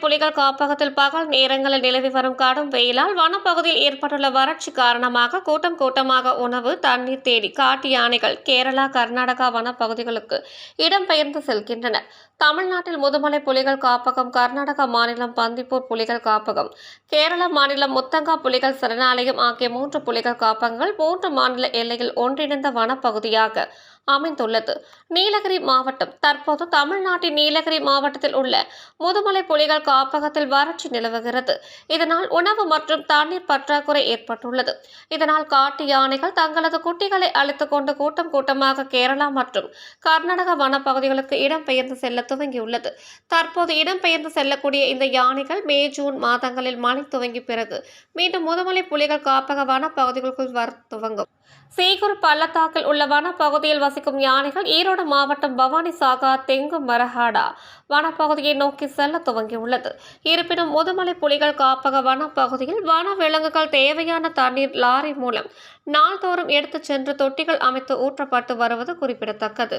புலிகள் காப்பகத்தில் பகல் நேரங்களில் நிலவி வரும் கடும் வெயிலால் வனப்பகுதியில் ஏற்பட்டுள்ள வறட்சி காரணமாக கூட்டம் கூட்டமாக உணவு தண்ணீர் தேடி காட்டு யானைகள் கேரளா கர்நாடகா வனப்பகுதிகளுக்கு இடம்பெயர்ந்து செல்கின்றன தமிழ்நாட்டில் முதுமலை புலிகள் காப்பகம் கர்நாடகா மாநிலம் பந்திப்பூர் புலிகள் காப்பகம் கேரள மாநிலம் முத்தங்கா புலிகள் சரணாலயம் ஆகிய மூன்று புலிகள் காப்பகங்கள் மூன்று மாநில எல்லையில் ஒன்றிணைந்த வனப்பகுதியாக அமைந்துள்ளது. நீலகிரி மாவட்டம் தற்போது தமிழ்நாட்டின் நீலகிரி மாவட்டத்தில் உள்ள முதுமலை புலிகள் காப்பகத்தில் வறட்சி நிலவுகிறது. இதனால் உணவு மற்றும் தண்ணீர் பற்றாக்குறை ஏற்பட்டுள்ளது. இதனால் காட்டு யானைகள் தங்களது குட்டிகளை அழைத்துக் கொண்டு கூட்டம் கூட்டமாக கேரளா மற்றும் கர்நாடக வனப்பகுதிகளுக்கு இடம்பெயர்ந்து செல்ல துவங்கியுள்ளது. தற்போது இடம்பெயர்ந்து செல்லக்கூடிய இந்த யானைகள் மே ஜூன் மாதங்களில் மழை துவங்கி பிறகு மீண்டும் முதுமலை புலிகள் காப்பக வனப்பகுதிகளுக்குள் வர துவங்கும். சீகூர் பள்ளத்தாக்கில் உள்ள வனப்பகுதியில் வசிக்கும் யானைகள் ஈரோடு மாவட்டம் பவானி சாகா தெங்கு மரஹாடா வனப்பகுதியை நோக்கி செல்ல துவங்கியுள்ளது. இருப்பினும் முதுமலை புலிகள் காப்பக வனப்பகுதியில் வன விலங்குகள் தேவையான தண்ணீர் லாரி மூலம் நாள்தோறும் எடுத்துச் சென்று தொட்டிகள் அமைத்து ஊற்றப்பட்டு வருவது குறிப்பிடத்தக்கது.